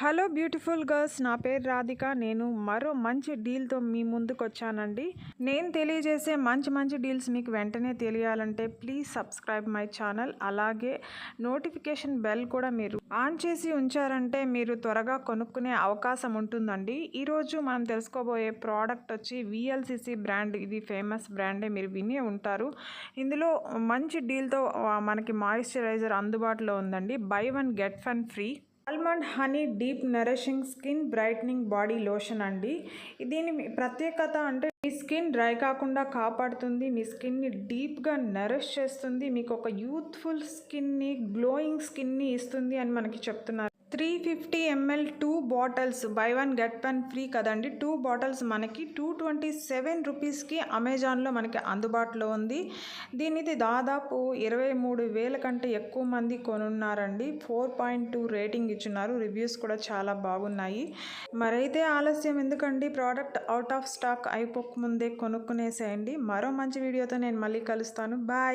Hello beautiful girls నా పేరు రాధిక. నేను మరో మంచి డీల్తో మీ ముందుకు వచ్చానండి నేను తెలియజేసే మంచి మంచి డీల్స్ మీకు వెంటనే తెలియాలంటే ప్లీజ్ సబ్స్క్రైబ్ మై ఛానల్. అలాగే నోటిఫికేషన్ బెల్ కూడా మీరు ఆన్ చేసి ఉంచారంటే మీరు త్వరగా కొనుక్కునే అవకాశం ఉంటుందండి. ఈరోజు మనం తెలుసుకోబోయే ప్రోడక్ట్ వచ్చి విఎల్సిసి బ్రాండ్. ఇది ఫేమస్ బ్రాండే మీరు వినే ఉంటారు. ఇందులో మంచి డీల్తో మనకి మాయిశ్చరైజర్ అందుబాటులో ఉందండి. Buy one get one free. Almond honey deep nourishing skin brightening body lotion అండి. దీని మీ ప్రత్యేకత అంటే మీ స్కిన్ డ్రై కాకుండా కాపాడుతుంది మీ స్కిన్ని డీప్గా నరిష్ చేస్తుంది మీకు ఒక యూత్ఫుల్ స్కిన్ని గ్లోయింగ్ స్కిన్ని ఇస్తుంది అని మనకి చెప్తున్నారు. Three fifty ML two bottles buy one get one free కదండి. టూ బాటిల్స్ మనకి టూ ట్వంటీ సెవెన్ రూపీస్కి అమెజాన్లో మనకి అందుబాటులో ఉంది. దీనిది దాదాపు ఇరవై మూడు వేల కంటే ఎక్కువ మంది కొనున్నారండి. ఫోర్ పాయింట్ టూ రేటింగ్ ఇచ్చున్నారు. రివ్యూస్ కూడా చాలా బాగున్నాయి. మరైతే ఆలస్యం ఎందుకండి? ప్రోడక్ట్ అవుట్ ఆఫ్ స్టాక్ అయిపోక ముందే కొనుక్కునేసేయండి. మరో మంచి వీడియోతో నేను మళ్ళీ కలుస్తాను. బాయ్!